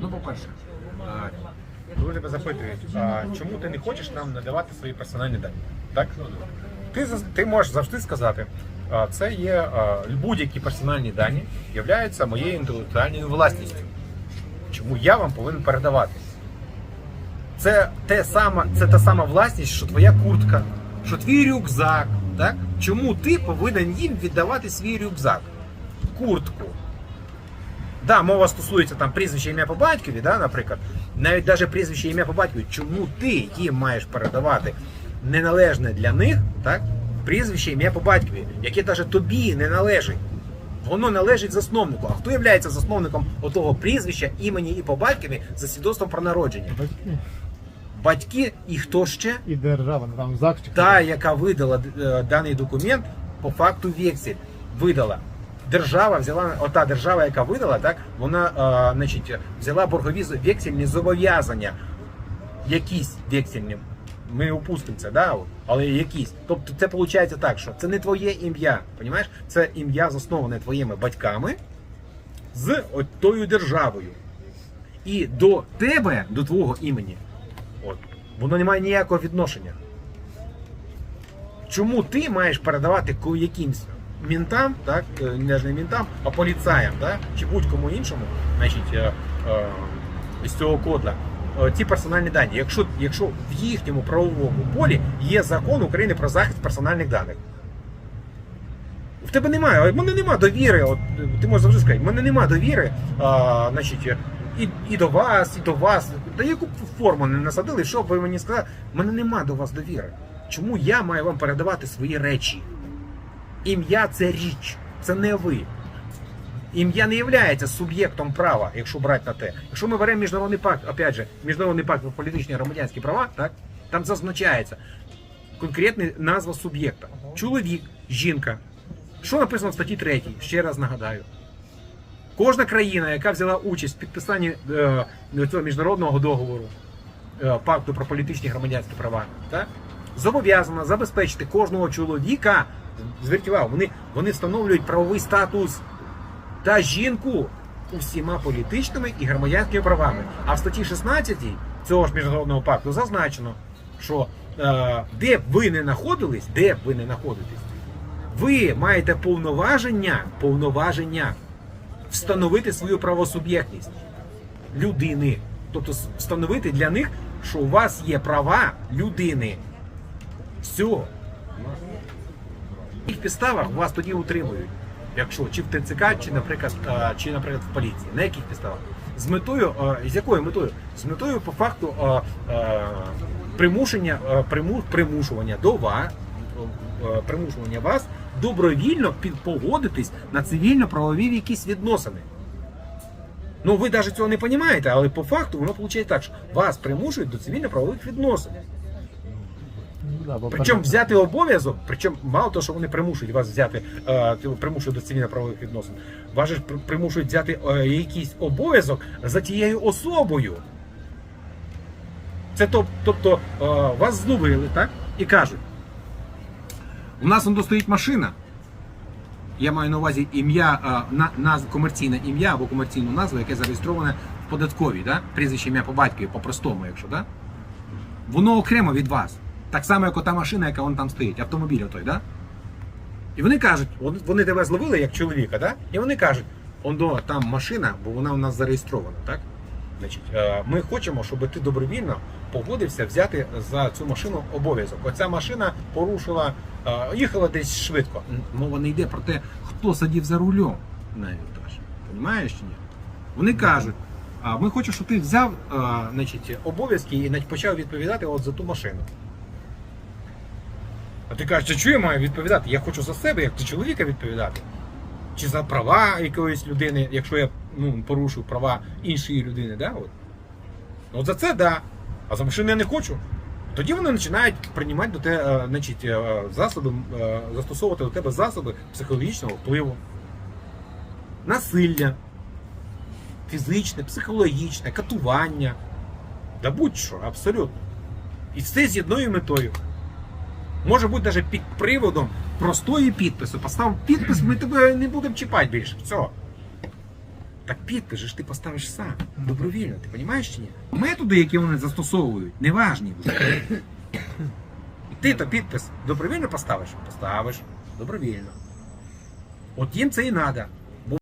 Ну, по-перше, коли тебе запитують, а, чому ти не хочеш нам надавати свої персональні дані? Так? Ти, ти можеш завжди сказати, це є будь-які персональні дані являються моєю інтелектуальною власністю. Чому я вам повинен передавати? Це, те саме, це та сама власність, що твоя куртка, що твій рюкзак. Так? Чому ти повинен їм віддавати свій рюкзак, куртку? Да, мова стосується там прізвища ім'я по батькові, да, наприклад, навіть навіть прізвище ім'я по батькові, чому ти їм маєш передавати неналежне для них, так, прізвище ім'я по батькові, яке навіть тобі не належить. Воно належить засновнику. А хто є засновником отого прізвища, імені і по батькові за свідоцтвом про народження? Батьки Батьки і хто ще? і держава, там чи Та, яка видала е, даний документ, по факту вексель видала. Держава взяла, ота держава, яка видала, так, вона е, значить, взяла боргові вексельні зобов'язання. Якісь вексельні. Ми опустимо це, да? але якісь. Тобто це виходить так, що це не твоє ім'я. Понімаєш? Це ім'я засноване твоїми батьками з тою державою. І до тебе, до твого імені, от, воно не має ніякого відношення. Чому ти маєш передавати якимсь мінтам, так, е, не мінтам, а поліцаям, так, чи будь-кому іншому, значить, е, е, з цього кодла, ті персональні дані, якщо, якщо в їхньому правовому полі є закон України про захист персональних даних. В тебе немає, в мене немає довіри. От, ти можеш завжди сказати, в мене немає довіри, а, значить, і, і до вас, і до вас. Та яку форму не насадили, що б ви мені сказали, в мене немає до вас довіри. Чому я маю вам передавати свої речі? Ім'я це річ, це не ви. Ім'я не є суб'єктом права, якщо брати на те. Якщо ми беремо міжнародний пакт, опять же, міжнародний пакт про політичні і громадянські права, так, там зазначається конкретна назва суб'єкта. Чоловік, жінка. Що написано в статті 3? Ще раз нагадаю. Кожна країна, яка взяла участь в підписанні е, цього міжнародного договору, е, пакту про політичні і громадянські права, так? зобов'язана забезпечити кожного чоловіка. Зверніть увагу, вони, вони встановлюють правовий статус та жінку усіма політичними і громадянськими правами. А в статті 16 цього ж міжнародного пакту зазначено, що е, де б ви не знаходились, де б ви не знаходитесь, ви маєте повноваження, повноваження встановити свою правосуб'єктність людини. Тобто встановити для них, що у вас є права людини. Все. Яких підставах вас тоді утримують? Якщо чи в ТЦК, чи, наприклад, чи, наприклад, в поліції. На яких підставах? З метою, з якою метою? З метою по факту примушення, приму- примушування до вас, примушування вас добровільно погодитись на цивільно-правові якісь відносини. Ну, ви навіть цього не розумієте, але по факту воно виходить так, що вас примушують до цивільно-правових відносин. Да, бо Причому взяти обов'язок, причому мало того, що вони примушують вас взяти, е, ти- примушують до цивільно-правових відносин, вас же ж при- примушують взяти е, якийсь обов'язок за тією особою. Це тоб- тобто е, вас зловили, так? І кажуть, у нас он стоїть машина. Я маю на увазі ім'я, е, на, наз- комерційне ім'я або комерційну назву, яке зареєстроване в податковій, да? прізвище ім'я по батькові, по-простому, якщо, да? воно окремо від вас. Так само, як ота машина, яка вон там стоїть, автомобіль отой, да? І вони кажуть, вони- тебе зловили як чоловіка, да? І вони кажуть, ондо там машина, бо вона у нас зареєстрована, так? Значить, е, ми хочемо, щоб ти добровільно погодився взяти за цю машину обов'язок. Оця машина порушила, е, їхала десь швидко. Мова не йде про те, хто сидів за рулем навіть теж. Понімаєш чи ні? Вони кажуть, ми хочемо, щоб ти взяв е, значить, обов'язки і почав відповідати от за ту машину. А ти кажеш, а чого я маю відповідати? Я хочу за себе, як за чоловіка відповідати. Чи за права якоїсь людини, якщо я ну, порушив права іншої людини, да? От. От за це да. А за машину я не хочу. Тоді вони починають приймати до тебе значить, е, засоби, е, застосовувати до тебе засоби психологічного впливу, насилля, фізичне, психологічне, катування. Да будь-що, абсолютно. І все з одною метою. Може бути навіть під приводом простої підпису. Поставив підпис, ми тебе не будемо чіпати більше. Все. Так підпис же ж ти поставиш сам. Добровільно, ти розумієш чи ні? Методи, які вони застосовують, неважні вже. Ти то підпис добровільно поставиш? Поставиш. Добровільно. От їм це і треба.